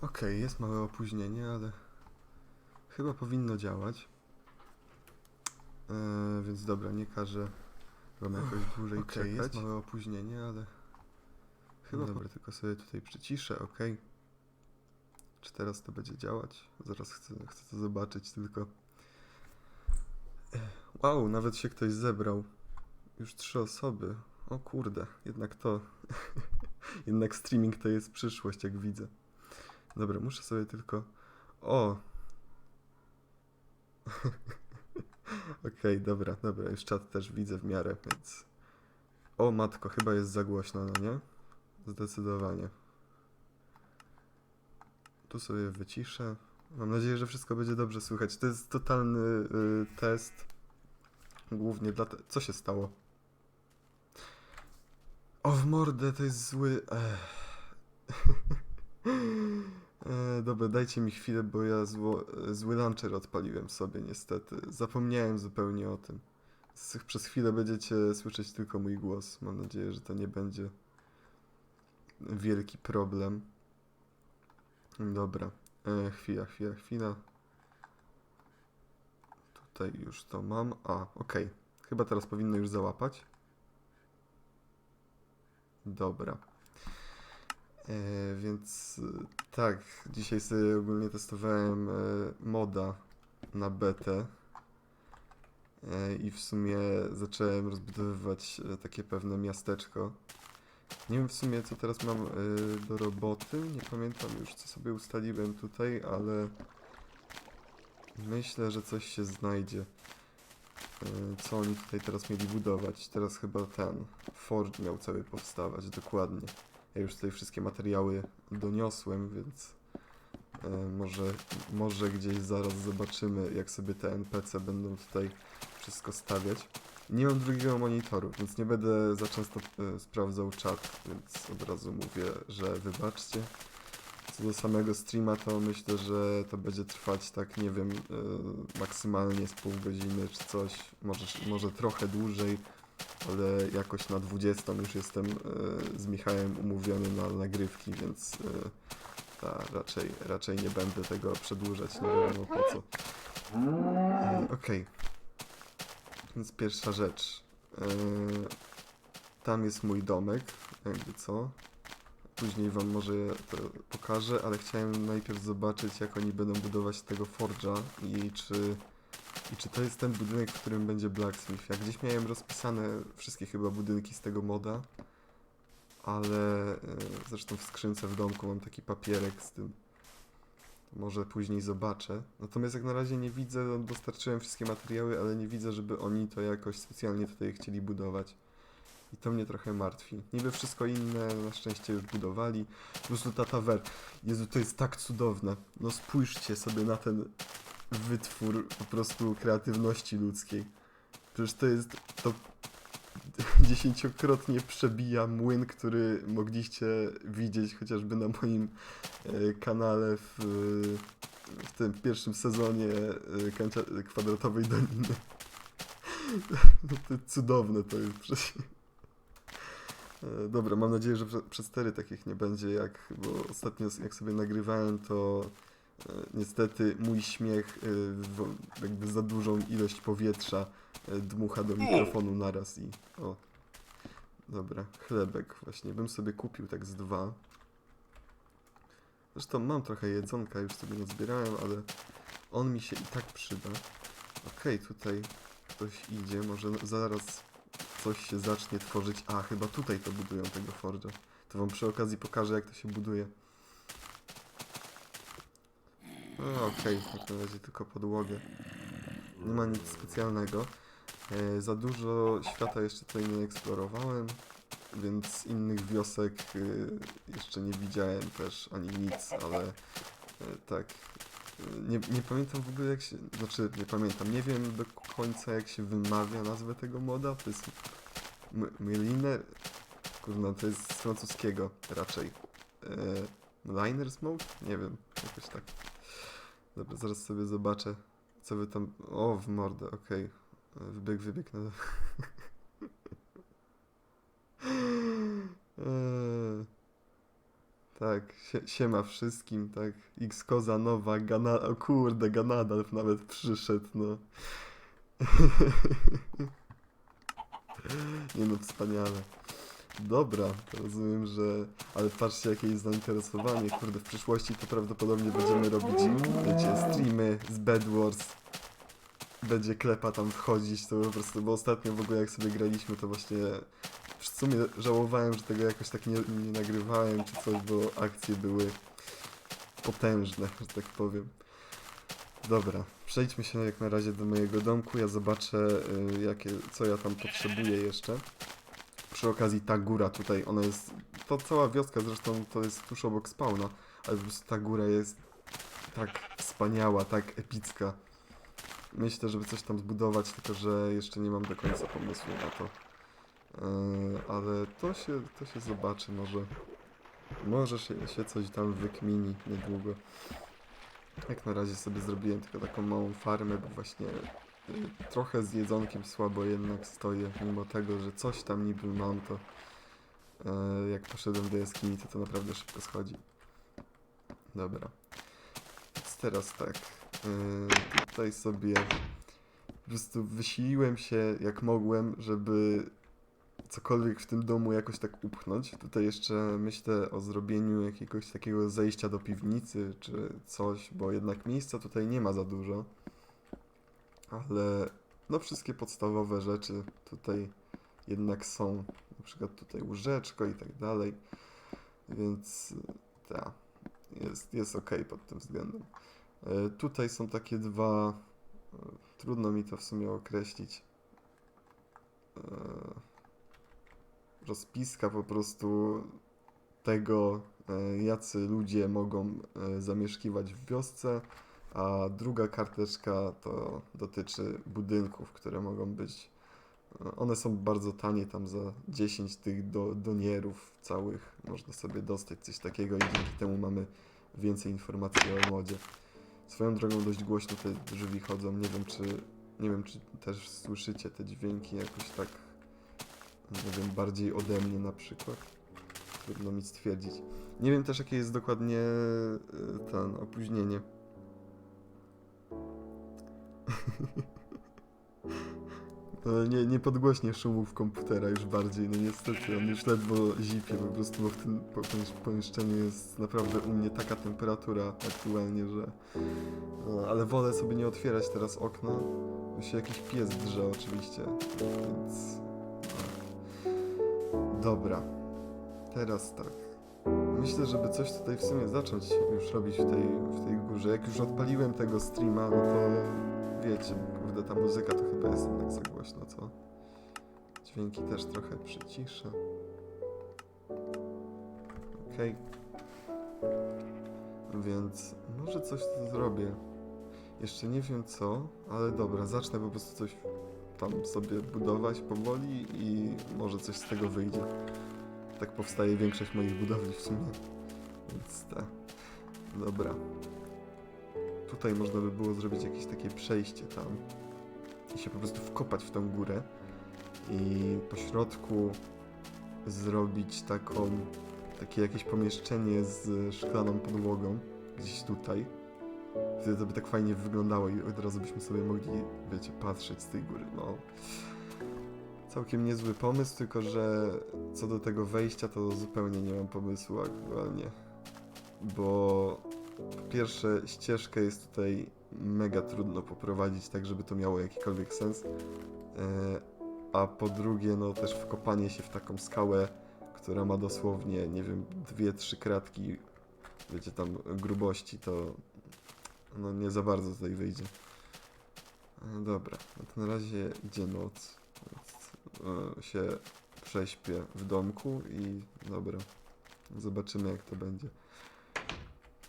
Okej, jest małe opóźnienie, ale chyba powinno działać. Eee, więc dobra, nie każę wam jakoś dłużej Okej, czekać. jest małe opóźnienie, ale chyba dobra, tylko sobie tutaj przyciszę, ok. Czy teraz to będzie działać? Zaraz chcę, chcę to zobaczyć tylko. Wow, nawet się ktoś zebrał. Już trzy osoby. O kurde, jednak to. jednak streaming to jest przyszłość, jak widzę. Dobra, muszę sobie tylko. O! Okej, dobra, dobra, już czat też widzę w miarę, więc. O matko, chyba jest za głośno, no nie? Zdecydowanie. Tu sobie wyciszę. Mam nadzieję, że wszystko będzie dobrze słychać. To jest totalny y, test. Głównie dla. Te... Co się stało? O, w mordę, to jest zły. Ech. E, dobra, dajcie mi chwilę, bo ja zło, zły launcher odpaliłem sobie niestety. Zapomniałem zupełnie o tym. Przez chwilę będziecie słyszeć tylko mój głos. Mam nadzieję, że to nie będzie wielki problem. Dobra, e, chwila, chwila, chwila. Tutaj już to mam. A, okej. Chyba teraz powinno już załapać. Dobra. E, więc e, tak, dzisiaj sobie ogólnie testowałem e, moda na betę e, i w sumie zacząłem rozbudowywać e, takie pewne miasteczko. Nie wiem w sumie co teraz mam e, do roboty, nie pamiętam już co sobie ustaliłem tutaj, ale myślę, że coś się znajdzie. E, Co oni tutaj teraz mieli budować? Teraz chyba ten Forge miał cały powstawać, dokładnie. Ja już tutaj wszystkie materiały doniosłem, więc e, może, może gdzieś zaraz zobaczymy, jak sobie te NPC będą tutaj wszystko stawiać. Nie mam drugiego monitoru, więc nie będę za często e, sprawdzał czat, więc od razu mówię, że wybaczcie. Co do samego streama, to myślę, że to będzie trwać tak, nie wiem, e, maksymalnie z pół godziny czy coś, może, może trochę dłużej, ale jakoś na 20 już jestem e, z Michałem umówiony na nagrywki, więc e, ta, raczej, raczej nie będę tego przedłużać, nie wiadomo po co. E, Okej. Więc pierwsza rzecz. Tam jest mój domek, jakby co. Później wam może to pokażę, ale chciałem najpierw zobaczyć, jak oni będą budować tego Forge'a i czy, i czy to jest ten budynek, w którym będzie Blacksmith. Ja gdzieś miałem rozpisane wszystkie chyba budynki z tego moda, ale e, zresztą w skrzynce w domku mam taki papierek z tym. Może później zobaczę. Natomiast jak na razie nie widzę, no, dostarczyłem wszystkie materiały, ale nie widzę, żeby oni to jakoś specjalnie tutaj chcieli budować. I to mnie trochę martwi. Niby wszystko inne na szczęście już budowali. Po prostu ta tawer. Jezu, to jest tak cudowne. No spójrzcie sobie na ten wytwór po prostu kreatywności ludzkiej. Przecież to jest to dziesięciokrotnie przebija młyn, który mogliście widzieć chociażby na moim e, kanale w, w tym pierwszym sezonie e, Kwadratowej Doliny. No to cudowne to jest przecież. Dobra, mam nadzieję, że prze- przez cztery takich nie będzie, jak, bo ostatnio jak sobie nagrywałem, to niestety mój śmiech e, jakby za dużą ilość powietrza e, dmucha do mikrofonu naraz i o. Dobra, chlebek właśnie, bym sobie kupił tak z dwa. Zresztą mam trochę jedzonka, już sobie nie zbierałem, ale on mi się i tak przyda. Okej, tutaj ktoś idzie, może zaraz coś się zacznie tworzyć. A, chyba tutaj to budują tego Forge'a. To wam przy okazji pokażę, jak to się buduje. No, Okej, jak na razie tylko podłogę. Nie ma nic specjalnego. E, za dużo świata jeszcze tutaj nie eksplorowałem, więc innych wiosek e, jeszcze nie widziałem też ani nic, ale e, tak. E, Nie, nie pamiętam w ogóle jak się. Znaczy, nie pamiętam. Nie wiem do końca jak się wymawia nazwę tego moda. To jest. Myliner. Kurna, to jest z francuskiego raczej. E, Liners Mode? Nie wiem, jakoś tak. Dobra, zaraz sobie zobaczę, co wy tam... O, w mordę, okej. Wybieg, wybieg na... Eee. Tak, sie, siema wszystkim, tak. X-Koza nowa, Gana... O kurde, Ganadalf nawet przyszedł, no. Nie no, wspaniale. Dobra, to rozumiem, że... Ale patrzcie, jakie jest zainteresowanie. Kurde, w przyszłości to prawdopodobnie będziemy robić, wiecie, streamy z Bed Wars. Będzie klepa tam wchodzić, to po prostu, bo ostatnio w ogóle jak sobie graliśmy, to właśnie w sumie żałowałem, że tego jakoś tak nie, nie nagrywałem czy coś, bo akcje były potężne, że tak powiem. Dobra, przejdźmy się jak na razie do mojego domku. Ja zobaczę, y, jakie, co ja tam potrzebuję jeszcze. Przy okazji ta góra tutaj, ona jest. To cała wioska zresztą to jest tuż obok spawna, ale po prostu ta góra jest tak wspaniała, tak epicka. Myślę, żeby coś tam zbudować, tylko że jeszcze nie mam do końca pomysłu na to. Yy, ale to się, to się zobaczy może. Może się, się coś tam wykmini niedługo. Jak na razie sobie zrobiłem tylko taką małą farmę, bo właśnie trochę z jedzonkiem słabo jednak stoję, mimo tego, że coś tam niby mam, to yy, jak poszedłem do jaskini, to to naprawdę szybko schodzi. Dobra. Więc teraz tak. Yy, tutaj sobie po prostu wysiliłem się jak mogłem, żeby cokolwiek w tym domu jakoś tak upchnąć. Tutaj jeszcze myślę o zrobieniu jakiegoś takiego zejścia do piwnicy czy coś, bo jednak miejsca tutaj nie ma za dużo. Ale no wszystkie podstawowe rzeczy tutaj jednak są. Na przykład tutaj łóżeczko i tak dalej. Więc tak, jest, jest ok pod tym względem. E, Tutaj są takie dwa. e, Trudno mi to w sumie określić. E, Rozpiska po prostu tego, e, jacy ludzie mogą e, zamieszkiwać w wiosce, a druga karteczka to dotyczy budynków, które mogą być. e, One są bardzo tanie, tam za 10 tych do, donierów całych można sobie dostać coś takiego i dzięki temu mamy więcej informacji o modzie. Swoją drogą dość głośno te drzwi chodzą. Nie wiem, czy nie wiem, czy też słyszycie te dźwięki jakoś tak, nie wiem, bardziej ode mnie na przykład. Trudno mi stwierdzić. Nie wiem też, jakie jest dokładnie y, ten opóźnienie. No, nie, nie podgłośnie szumów komputera już bardziej, no niestety, on już ledwo zipie po prostu, bo w tym po- pomiesz- pomieszczeniu jest naprawdę u mnie taka temperatura aktualnie, że... No, ale wolę sobie nie otwierać teraz okna, bo się jakiś pies drze oczywiście, więc... No. Dobra, teraz tak. Myślę, żeby coś tutaj w sumie zacząć już robić w tej, w tej górze. Jak już odpaliłem tego streama, no to wiecie, kurde, ta muzyka to chyba jest jednak za głośno, co? Dźwięki też trochę przyciszę. Okej. Więc może coś tu zrobię. Jeszcze nie wiem co, ale dobra, zacznę po prostu coś tam sobie budować powoli i może coś z tego wyjdzie. Tak powstaje większość moich budowli w sumie. Więc tak. Dobra. Tutaj można by było zrobić jakieś takie przejście tam i się po prostu wkopać w tą górę i po środku zrobić taką takie jakieś pomieszczenie z szklaną podłogą gdzieś tutaj. Wtedy to by tak fajnie wyglądało i od razu byśmy sobie mogli, wiecie, patrzeć z tej góry. No, całkiem niezły pomysł, tylko że co do tego wejścia to zupełnie nie mam pomysłu aktualnie. Bo pierwsze ścieżkę jest tutaj mega trudno poprowadzić tak, żeby to miało jakikolwiek sens. E, A po drugie, no też wkopanie się w taką skałę, która ma dosłownie, nie wiem, dwie, trzy kratki, wiecie, tam grubości, to no nie za bardzo tutaj wyjdzie. E, Dobra, no to na razie idzie noc, e, się prześpię w domku i dobra, zobaczymy jak to będzie.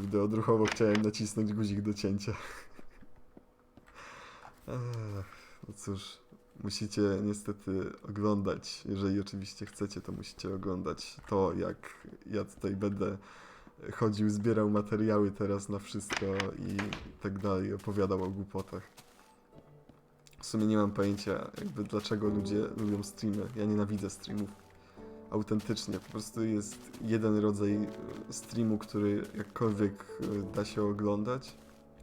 Kurde, odruchowo chciałem nacisnąć guzik do cięcia. No cóż, musicie niestety oglądać, jeżeli oczywiście chcecie, to musicie oglądać to, jak ja tutaj będę chodził, zbierał materiały teraz na wszystko i tak dalej, opowiadał o głupotach. W sumie nie mam pojęcia, jakby dlaczego ludzie lubią streamy. Ja nienawidzę streamów. Autentycznie. Po prostu jest jeden rodzaj e, streamu, który jakkolwiek e, da się oglądać,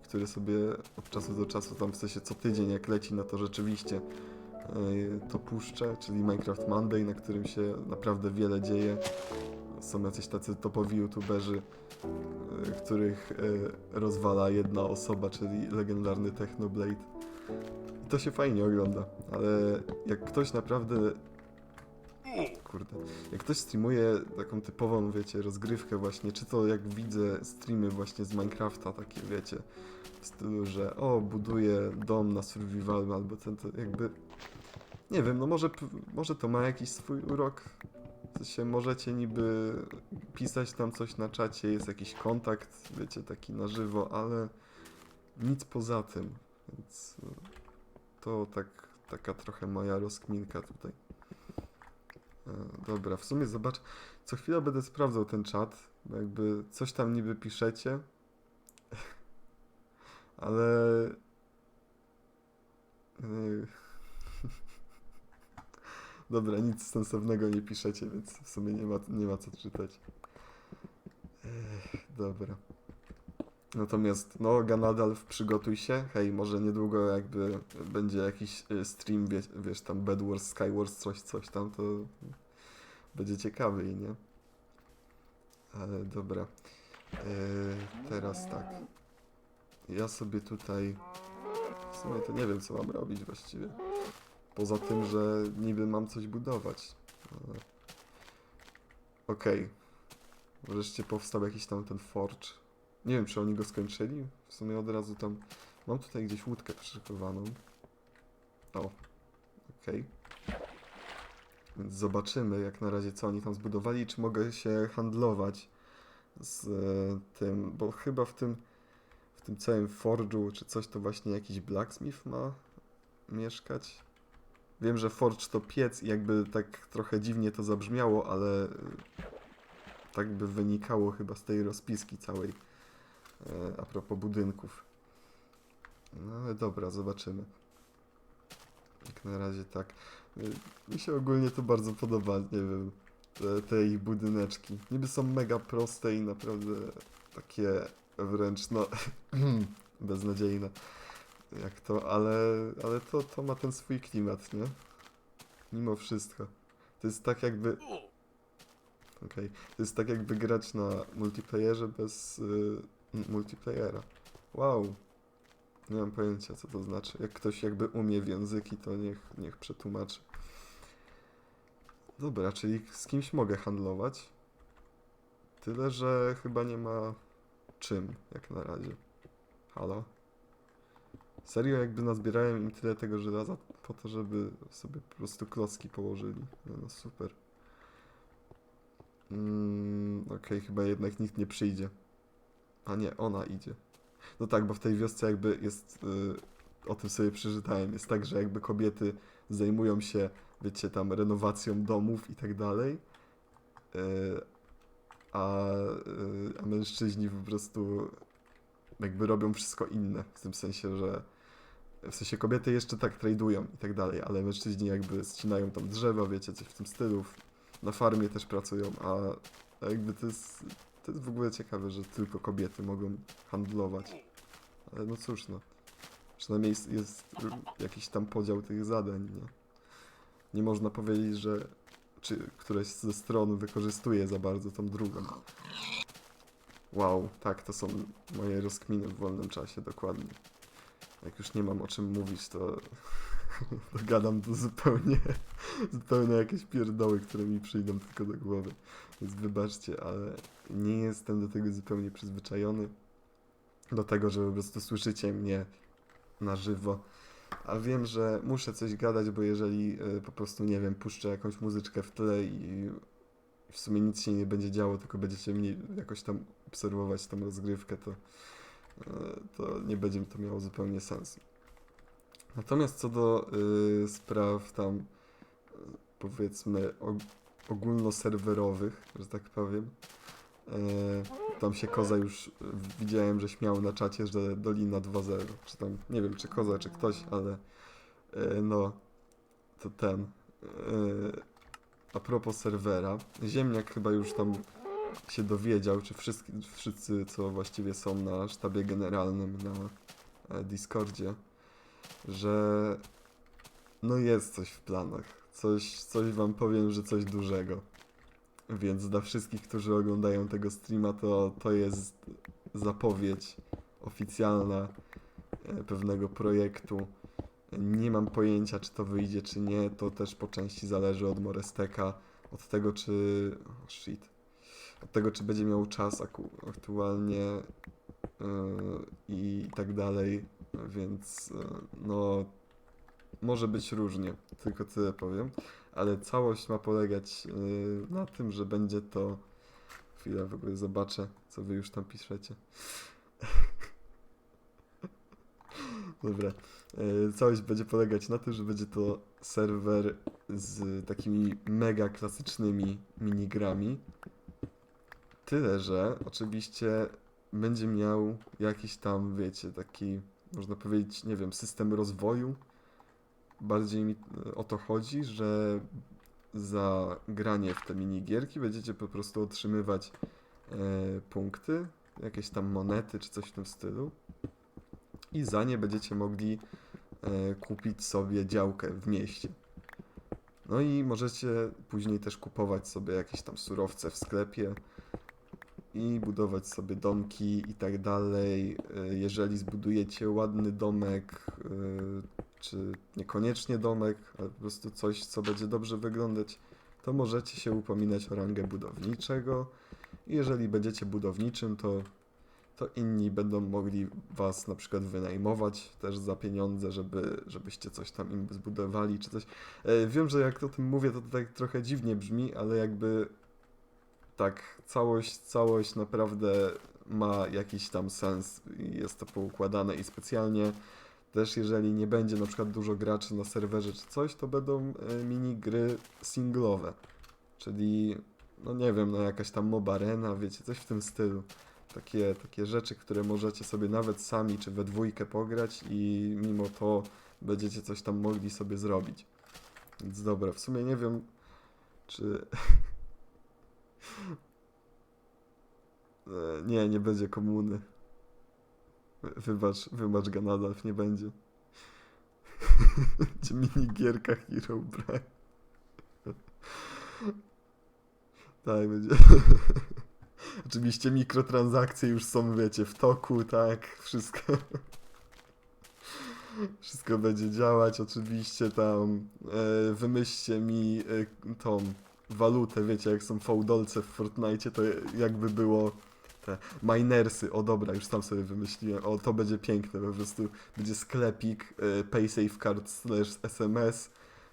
który sobie od czasu do czasu, tam w sensie co tydzień jak leci, no to rzeczywiście e, to puszczę, czyli Minecraft Monday, na którym się naprawdę wiele dzieje. Są jacyś tacy topowi youtuberzy, których rozwala jedna osoba, czyli legendarny Technoblade. I to się fajnie ogląda, ale jak ktoś naprawdę Kurde. Jak ktoś streamuje taką typową, wiecie, rozgrywkę właśnie, czy to jak widzę streamy właśnie z Minecrafta, takie wiecie, w stylu, że o, buduję dom na survival, albo ten, to jakby, nie wiem, no może, może to ma jakiś swój urok, w sensie możecie niby pisać tam coś na czacie, jest jakiś kontakt, wiecie, taki na żywo, ale nic poza tym, więc e, to tak, taka trochę moja rozkminka tutaj. E, Dobra, w sumie zobacz, co chwilę będę sprawdzał ten czat, bo jakby coś tam niby piszecie, ale... e, Dobra, nic sensownego nie piszecie, więc w sumie nie ma, nie ma co czytać. Ech, Dobra. Natomiast, no, Ganadalf, przygotuj się. Hej, może niedługo jakby będzie jakiś e, stream, wie, wiesz, tam Bed Wars, Skywars, coś, coś tam, to będzie ciekawy, nie? Ale dobra. E, teraz tak. Ja sobie tutaj. W sumie to nie wiem, co mam robić właściwie. Poza tym, że niby mam coś budować. Okej. Wreszcie powstał jakiś tam ten forge. Nie wiem, czy oni go skończyli. W sumie od razu tam. Mam tutaj gdzieś łódkę przyszykowaną. O. Okej. Więc zobaczymy jak na razie co oni tam zbudowali, czy mogę się handlować z e, tym, bo chyba w tym w tym całym forge'u czy coś to właśnie jakiś blacksmith ma mieszkać. Wiem, że forge to piec i jakby tak trochę dziwnie to zabrzmiało, ale e, tak by wynikało chyba z tej rozpiski całej a propos budynków. No ale dobra, zobaczymy. Jak na razie tak. Y, Mi się ogólnie to bardzo podoba, nie wiem, te, te ich budyneczki. Niby są mega proste i naprawdę takie wręcz, no, beznadziejne. Jak to, ale, ale to, to ma ten swój klimat, nie? Mimo wszystko. To jest tak jakby... Okej. To jest tak jakby grać na multiplayerze bez y, m- multiplayera. Wow. Nie mam pojęcia, co to znaczy. Jak ktoś jakby umie w języki, to niech, niech przetłumaczy. Dobra, czyli z kimś mogę handlować. Tyle, że chyba nie ma czym, jak na razie. Halo? Serio, jakby nazbierałem im tyle tego żelaza po to, żeby sobie po prostu klocki położyli. No, no super. Mm, Okej, chyba jednak nikt nie przyjdzie. A nie, ona idzie. No tak, bo w tej wiosce jakby jest, y, o tym sobie przeczytałem, jest tak, że jakby kobiety zajmują się, wiecie, tam renowacją domów i tak dalej, y, a, y, a mężczyźni po prostu jakby robią wszystko inne, w tym sensie, że w sensie kobiety jeszcze tak tradują i tak dalej, ale mężczyźni jakby ścinają tam drzewa, wiecie, coś w tym stylu, na farmie też pracują, a jakby to jest, to jest w ogóle ciekawe, że tylko kobiety mogą handlować. Ale no cóż, no. Przynajmniej jest, jest jakiś tam podział tych zadań, nie? Nie można powiedzieć, że czy któraś ze stron wykorzystuje za bardzo tą drugą. Wow, tak, to są moje rozkminy w wolnym czasie, dokładnie. Jak już nie mam o czym mówić, to, to gadam to zupełnie, zupełnie jakieś pierdoły, które mi przyjdą tylko do głowy. Więc wybaczcie, ale nie jestem do tego zupełnie przyzwyczajony. Do tego, że po prostu słyszycie mnie na żywo. A wiem, że muszę coś gadać, bo jeżeli y, po prostu, nie wiem, puszczę jakąś muzyczkę w tle i w sumie nic się nie będzie działo, tylko będziecie mnie jakoś tam obserwować tą rozgrywkę, to, y, to nie będzie to miało zupełnie sensu. Natomiast co do y, spraw tam, powiedzmy, og ogólnoserwerowych, że tak powiem, y, tam się Koza już y, widziałem, że śmiał na czacie, że Dolina 2.0, czy tam, nie wiem, czy Koza, czy ktoś, ale y, no, to ten. a propos serwera, Ziemniak chyba już tam się dowiedział, czy wszyscy, wszyscy co właściwie są na sztabie generalnym na e, Discordzie, że no jest coś w planach. Coś, coś wam powiem, że coś dużego. Więc dla wszystkich, którzy oglądają tego streama, to, to jest zapowiedź oficjalna e, pewnego projektu. Nie mam pojęcia, czy to wyjdzie, czy nie. To też po części zależy od Moresteka, od tego, czy. Oh shit. Od tego, czy będzie miał czas aktualnie yy, i tak dalej. Więc yy, no. Może być różnie, tylko tyle powiem. Ale całość ma polegać yy, na tym, że będzie to. Chwilę w ogóle zobaczę, co wy już tam piszecie. Dobra. E, Całość będzie polegać na tym, że będzie to serwer z takimi mega klasycznymi minigrami. Tyle, że oczywiście będzie miał jakiś tam, wiecie, taki, można powiedzieć, nie wiem, system rozwoju. Bardziej mi e, o to chodzi, że za granie w te minigierki będziecie po prostu otrzymywać e, punkty, jakieś tam monety czy coś w tym stylu. I za nie będziecie mogli e, kupić sobie działkę w mieście. No i możecie później też kupować sobie jakieś tam surowce w sklepie i budować sobie domki i tak dalej. E, Jeżeli zbudujecie ładny domek, e, czy niekoniecznie domek, ale po prostu coś, co będzie dobrze wyglądać, to możecie się upominać o rangę budowniczego. Jeżeli będziecie budowniczym, to to inni będą mogli was na przykład wynajmować też za pieniądze, żeby, żebyście coś tam im zbudowali czy coś. E, wiem, że jak o tym mówię, to tak trochę dziwnie brzmi, ale jakby tak, całość, całość naprawdę ma jakiś tam sens jest to poukładane i specjalnie też jeżeli nie będzie na przykład dużo graczy na serwerze czy coś, to będą e, minigry singlowe, czyli no nie wiem, no jakaś tam mobarena, wiecie, coś w tym stylu takie, takie rzeczy, które możecie sobie nawet sami czy we dwójkę pograć i mimo to będziecie coś tam mogli sobie zrobić. Więc dobra, w sumie nie wiem, czy... E, nie, nie będzie komuny. Wybacz, wybacz Ganadalf, nie będzie. Będzie minigierka Hero Brian. Tak, będzie. Oczywiście mikrotransakcje już są, wiecie, w toku, tak, wszystko. Wszystko będzie działać, oczywiście tam e, wymyślcie mi e, tą walutę, wiecie, jak są fałdolce w Fortnite, to jakby było te minersy, o dobra, już tam sobie wymyśliłem, o to będzie piękne, po prostu będzie sklepik e, paysafecard slash sms,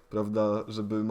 prawda, żeby